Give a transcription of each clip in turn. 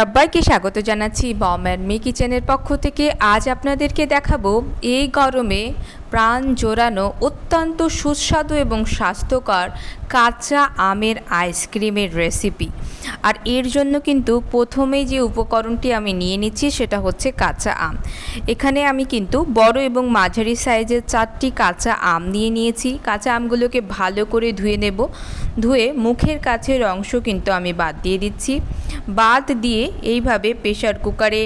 সবাইকে স্বাগত জানাচ্ছি বম অ্যান্ড মি কিচেনের পক্ষ থেকে। আজ আপনাদেরকে দেখাবো এই গরমে প্রাণ জোরানো অত্যন্ত সুস্বাদু এবং স্বাস্থ্যকর কাঁচা আমের আইসক্রিমের রেসিপি। আর এর জন্য কিন্তু প্রথমেই যে উপকরণটি আমি নিয়ে নিচ্ছি সেটা হচ্ছে কাঁচা আম। এখানে আমি কিন্তু বড় এবং মাঝারি সাইজের চারটি কাঁচা আম নিয়ে নিয়েছি। কাঁচা আমগুলোকে ভালো করে ধুয়ে নেব। ধুয়ে মুখের কাছের অংশ কিন্তু আমি বাদ দিয়ে দিচ্ছি। বাদ দিয়ে এইভাবে প্রেশার কুকারে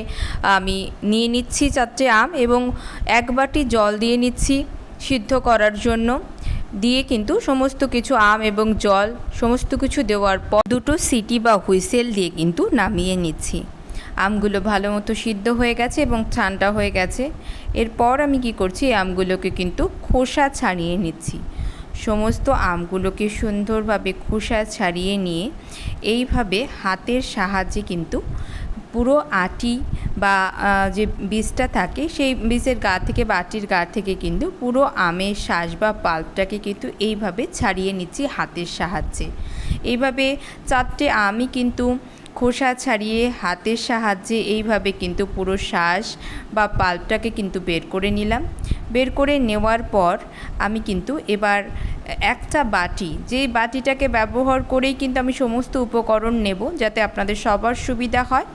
আমি নিয়ে নিচ্ছি চারটে আম এবং এক বাটি জল দিয়ে নিচ্ছি। সিদ্ধ করার জন্য দিয়ে কিন্তু সমস্ত কিছু আম এবং জল সমস্ত কিছু দেওয়ার পর দুটো সিটি বা হুইসেল দিয়ে কিন্তু নামিয়ে নিচ্ছি। আমগুলো ভালো মতো সিদ্ধ হয়ে গেছে এবং ঠান্ডা হয়ে গেছে। এরপর আমি কি করছি আমগুলোকে কিন্তু খোসা ছাড়িয়ে নিচ্ছি। সমস্ত আমগুলোকে সুন্দরভাবে খোসা ছাড়িয়ে নিয়ে এইভাবে হাতের সাহায্যে কিন্তু পুরো আটি বা যে বীজটা থাকে, সেই বীজের গা থেকে বাটির গা থেকে কিন্তু পুরো আমের শ্বাস বা পাল্পটাকে কিন্তু এইভাবে ছাড়িয়ে নিচ্ছি হাতের সাহায্যে। এইভাবে চারটে আমি কিন্তু খোসা ছাড়িয়ে হাতের সাহায্যে এইভাবে কিন্তু পুরো শ্বাস বা পাল্পটাকে কিন্তু বের করে নিলাম। বের করে নেওয়ার পর আমি কিন্তু এবার একটা বাটি যেই বাটিটাকে ব্যবহার করেই কিন্তু আমি সমস্ত উপকরণ নেব যাতে আপনাদের সবার সুবিধা হয়।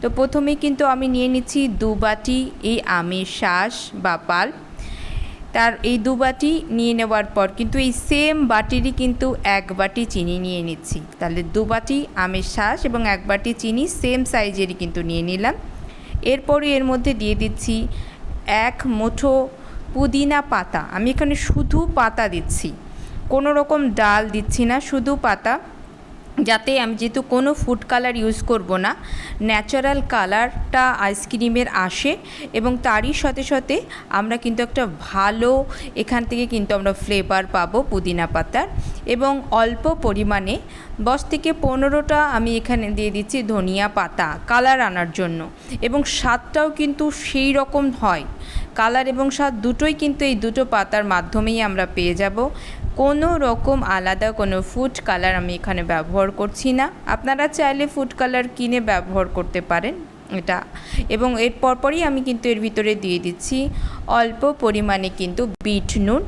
তো প্রথমেই কিন্তু আমি নিয়ে নিচ্ছি দু বাটি এই আমের শাঁস বা পাল্প তার এই দু বাটি নিয়ে নেওয়ার পর কিন্তু এই সেম বাটিরই কিন্তু এক বাটি চিনি নিয়ে নিচ্ছি। তাহলে দু বাটি আমের শাঁস এবং এক বাটি চিনি সেম সাইজেরই কিন্তু নিয়ে নিলাম। এরপরই এর মধ্যে দিয়ে দিচ্ছি এক মুঠো পুদিনা পাতা। আমি এখানে শুধু পাতা দিচ্ছি। কোনো রকম ডাল দিচ্ছি না, শুধু পাতা। যাতে আমি যেহেতু কোনো ফুড কালার ইউজ করব না ন্যাচারাল কালারটা আইসক্রিমের আসে এবং তারই সাথে সাথে আমরা কিন্তু একটা ভালো এখান থেকে কিন্তু আমরা ফ্লেভার পাবো পুদিনা পাতার এবং অল্প পরিমাণে দশ থেকে পনেরোটা আমি এখানে দিয়ে দিচ্ছি ধনিয়া পাতা কালার আনার জন্য এবং স্বাদটাও কিন্তু সেই রকম হয়। কালার এবং স্বাদ দুটোই কিন্তু এই দুটো পাতার মাধ্যমেই আমরা পেয়ে যাব। কোনো রকম আলাদা কোনো ফুড কালার আমি এখানে ব্যবহার করছি না। আপনারা চাইলে ফুড কালার কিনে ব্যবহার করতে পারেন এটা। এবং এর পরপরই আমি কিন্তু এর ভিতরে দিয়ে দিচ্ছি অল্প পরিমাণে কিন্তু বিট নুন।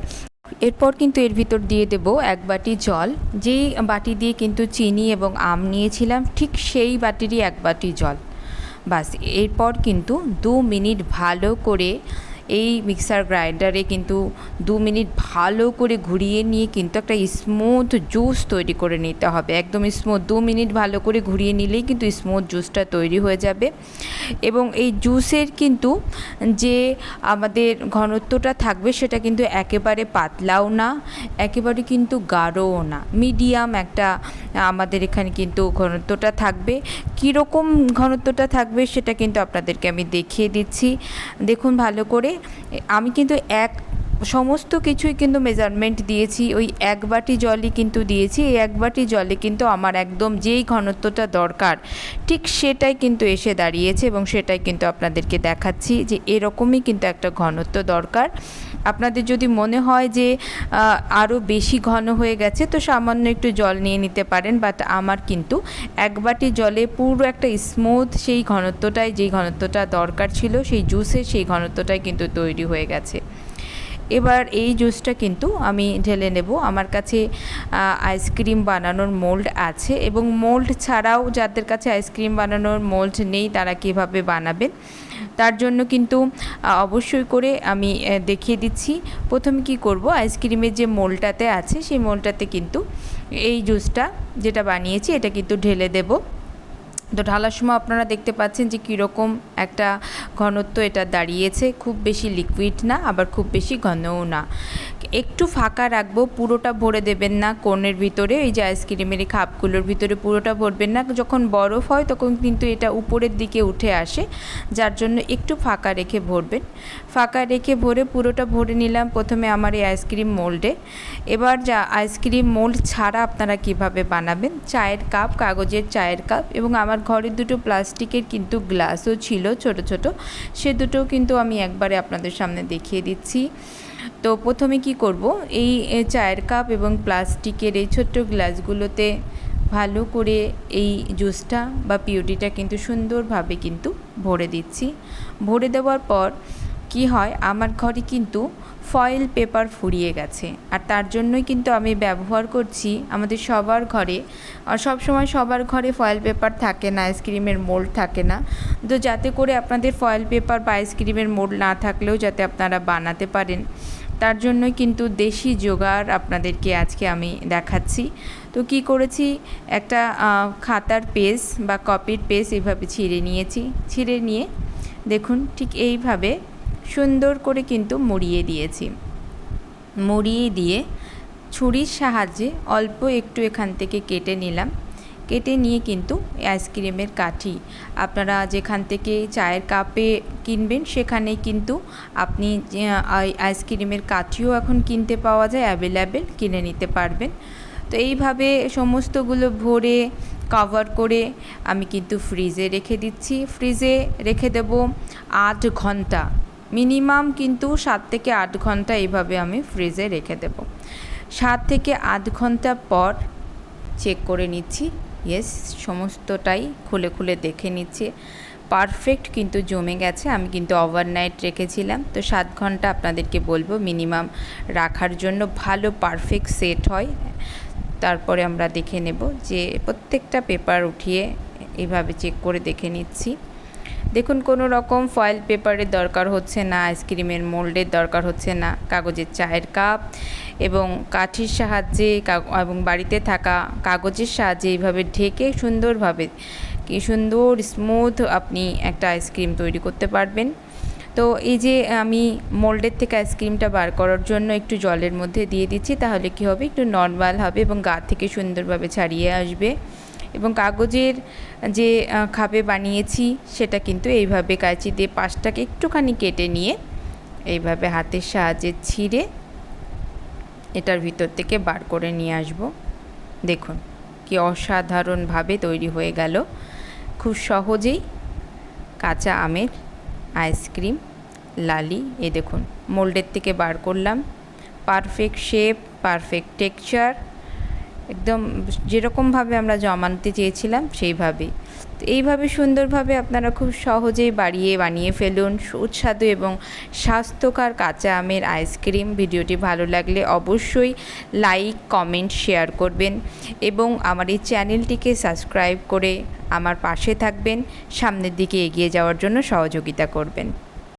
এরপর কিন্তু এর ভিতর দিয়ে দেব এক বাটি জল। যেই বাটি দিয়ে কিন্তু চিনি এবং আম নিয়েছিলাম, ঠিক সেই বাটিরই এক বাটি জল। বাস, এরপর কিন্তু দু মিনিট ভালো করে এই মিক্সার গ্রাইন্ডারে কিন্তু দু মিনিট ভালো করে ঘুরিয়ে নিয়ে কিন্তু একটা স্মুথ জুস তৈরি করে নিতে হবে। একদম স্মুথ দু মিনিট ভালো করে ঘুরিয়ে নিলেই কিন্তু স্মুথ জুসটা তৈরি হয়ে যাবে। এবং এই জুসের কিন্তু যে আমাদের ঘনত্বটা থাকবে সেটা কিন্তু একেবারে পাতলাও না, একেবারে কিন্তু গাঢ়ও না। মিডিয়াম একটা আমাদের এখানে কিন্তু ঘনত্বটা থাকবে। কীরকম ঘনত্বটা থাকবে সেটা কিন্তু আপনাদেরকে আমি দেখিয়ে দিচ্ছি। দেখুন ভালো করে, আমি কিন্তু এক, সমস্ত কিছুই কিন্তু মেজারমেন্ট দিয়েছি। ওই এক বাটি জলই কিন্তু দিয়েছি। এই এক বাটি জলে কিন্তু আমার একদম যেই ঘনত্বটা দরকার, ঠিক সেটাই কিন্তু এসে দাঁড়িয়েছে এবং সেটাই কিন্তু আপনাদেরকে দেখাচ্ছি যে এরকমই কিন্তু একটা ঘনত্ব দরকার। আপনাদের যদি মনে হয় যে আরও বেশি ঘন হয়ে গেছে, তো সামান্য একটু জল নিয়ে নিতে পারেন। বাট আমার কিন্তু এক বাটি জলে পুরো একটা স্মুথ সেই ঘনত্বটাই, যেই ঘনত্বটা দরকার ছিল, সেই জুসের সেই ঘনত্বটাই কিন্তু তৈরি হয়ে গেছে। এবার এই জুসটা কিন্তু আমি ঢেলে নেব। আমার কাছে আইসক্রিম বানানোর মোল্ড আছে এবং মোল্ড ছাড়াও যাদের কাছে আইসক্রিম বানানোর মোল্ড নেই, তারা কীভাবে বানাবেন? তার জন্য কিন্তু অবশ্যই করে আমি দেখিয়ে দিচ্ছি। প্রথমে কি করব? আইসক্রিমের যে মোলটাতে আছে, সেই মোলটাতে কিন্তু এই জুসটা যেটা বানিয়েছি, এটা কিন্তু ঢেলে দেবো। তো ঢালার সময় আপনারা দেখতে পাচ্ছেন যে কীরকম একটা ঘনত্ব এটা দাঁড়িয়েছে। খুব বেশি লিকুইড না, আবার খুব বেশি ঘনও না। একটু ফাঁকা রাখব, পুরোটা ভরে দেবেন না কোণের ভিতরে, এই যে আইসক্রিমের এই খাপগুলোর ভিতরে পুরোটা ভরবেন না। যখন বরফ হয় তখন কিন্তু এটা উপরের দিকে উঠে আসে, যার জন্য একটু ফাঁকা রেখে ভরবেন। ফাঁকা রেখে ভরে পুরোটা ভরে নিলাম প্রথমে আমার এই আইসক্রিম মোল্ডে এবার যা আইসক্রিম মোল্ড ছাড়া আপনারা কীভাবে বানাবেন? চায়ের কাপ কাগজের চায়ের কাপ এবং আমার ঘরের দুটো প্লাস্টিকের কিন্তু গ্লাসও ছিল ছোট ছোট, সে দুটো কিন্তু আমি একবারে আপনাদের সামনে দেখিয়ে দিচ্ছি। তো প্রথমে কি করব? এই চায়ের কাপ এবং প্লাস্টিকের এই ছোট্ট গ্লাসগুলোতে ভালো করে এই জুসটা বা পিওটিটা কিন্তু সুন্দরভাবে কিন্তু ভরে দিচ্ছি। ভরে দেওয়ার পর কি হয়? আমার ঘরে কিন্তু ফয়েল পেপার ফুরিয়ে গেছে। আর তার জন্যই কিন্তু আমি ব্যবহার করছি আমাদের সবার ঘরে। আর সব সময় সবার ঘরে ফয়েল পেপার থাকে না আইসক্রিমের মোল্ড থাকে না। তো যাতে করে আপনাদের ফয়েল পেপার বা আইসক্রিমের মোল্ড না থাকলেও যাতে আপনারা বানাতে পারেন। তার জন্যই কিন্তু দেশি জোগাড় আপনাদেরকে আজকে আমি দেখাচ্ছি। তো কি করেছি? একটা খাতার পেজ বা কপির পেজ এইভাবে ছিঁড়ে নিয়েছি। ছিঁড়ে নিয়ে দেখুন ঠিক এইভাবে সুন্দর করে কিন্তু মুড়িয়ে দিয়েছি। মুড়িয়ে দিয়ে ছুরির সাহায্যে অল্প একটু এখান থেকে কেটে নিলাম। কেটে নিয়ে কিন্তু আইসক্রিমের কাঠি আপনারা যেখান থেকে চায়ের কাপে কিনবেন সেখানে কিন্তু আপনি আইসক্রিমের কাঠিও এখন কিনতে পাওয়া যায়, অ্যাভেলেবেল কিনে নিতে পারবেন। তো এইভাবে সমস্তগুলো ভরে, কভার করে আমি কিন্তু ফ্রিজে রেখে দিচ্ছি। ফ্রিজে রেখে দেব আট ঘণ্টা। মিনিমাম কিন্তু সাত থেকে আট ঘণ্টা এইভাবে আমি ফ্রিজে রেখে দেব। সাত থেকে আট ঘণ্টা পর চেক করে নিচ্ছি। ইয়েস সমস্তটাই খুলে খুলে দেখে নিচ্ছি। পারফেক্ট কিন্তু জমে গেছে। আমি কিন্তু ওভারনাইট রেখেছিলাম। তো সাত ঘণ্টা আপনাদেরকে বলব মিনিমাম রাখার জন্য ভালো পারফেক্ট সেট হয়। তারপরে আমরা দেখে নেব যে প্রত্যেকটা পেপার উঠিয়ে এভাবে চেক করে দেখে নিচ্ছি। দেখুন, কোনো রকম ফয়েল পেপারের দরকার হচ্ছে না আইসক্রিমের মোল্ডের দরকার হচ্ছে না, কাগজের চায়ের কাপ এবং কাঠির সাহায্যে এবং বাড়িতে থাকা কাগজের সাহায্যে এইভাবে ঢেকে সুন্দরভাবে, কি সুন্দর স্মুথ আপনি একটা আইসক্রিম তৈরি করতে পারবেন। তো এই যে আমি মোল্ডের থেকে আইসক্রিমটা বার করার জন্য একটু জলের মধ্যে দিয়ে দিচ্ছি, তাহলে কি হবে? একটু নর্মাল হবে এবং গা থেকে সুন্দরভাবে ছাড়িয়ে আসবে। এবং কাগজের যে খাপে বানিয়েছি, সেটা কিন্তু এইভাবে কাঁচি দিয়ে পাশটাকে একটুখানি কেটে নিয়ে এইভাবে হাতের সাহায্যে ছিঁড়ে এটার ভিতর থেকে বার করে নিয়ে আসব। দেখুন, কি অসাধারণভাবে তৈরি হয়ে গেল। খুব সহজেই কাঁচা আমের আইসক্রিম, লালি এ দেখুন, মোল্ডের থেকে বার করলাম। পারফেক্ট শেপ, পারফেক্ট টেক্সচার একদম যেরকমভাবে আমরা জমাতে চেয়েছিলাম, সেইভাবেই। তো এইভাবে সুন্দরভাবে আপনারা খুব সহজেই বাড়িয়ে বানিয়ে ফেলুন। সুস্বাদু এবং স্বাস্থ্যকর কাঁচা আমের আইসক্রিম ভিডিওটি ভালো লাগলে অবশ্যই লাইক কমেন্ট শেয়ার করবেন এবং আমার এই চ্যানেলটিকে সাবস্ক্রাইব করে আমার পাশে থাকবেন। সামনের দিকে এগিয়ে যাওয়ার জন্য সহযোগিতা করবেন।